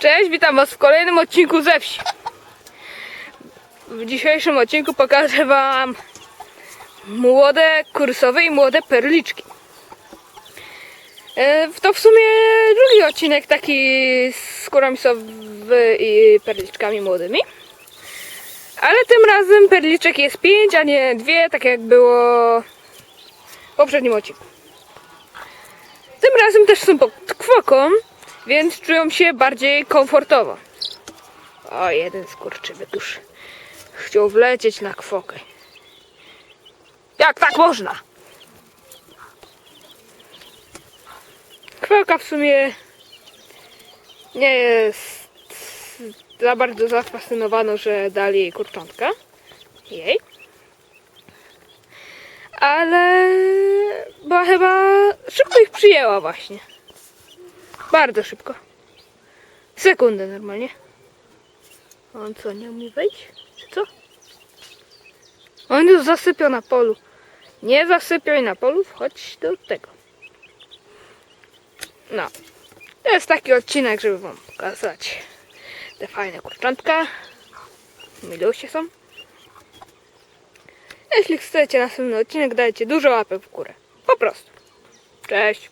Cześć, witam Was w kolejnym odcinku ze wsi. W dzisiejszym odcinku pokażę Wam młode kursowe i młode perliczki. E, To w sumie drugi odcinek taki z kurami sowy i perliczkami młodymi. Ale tym razem perliczek jest pięć, a nie dwie, tak jak było w poprzednim odcinku. Tym razem też są pod kwoką, więc czują się bardziej komfortowo. O, jeden skurczybyk już chciał wlecieć na kwokę. Jak tak można? Kwoka w sumie nie jest za bardzo zafascynowana, że dali jej kurczątka. Jej. Ale bo chyba szybko ich przyjęła właśnie. Bardzo szybko. Sekundę normalnie. On co, nie umie wejść? Czy co? On już zasypiał na polu. Nie zasypiaj na polu, wchodź do tego. No. To jest taki odcinek, żeby wam pokazać te fajne kurczątka. Milusie są. Jeśli chcecie następny odcinek, dajcie dużo łapek w górę. Po prostu. Cześć.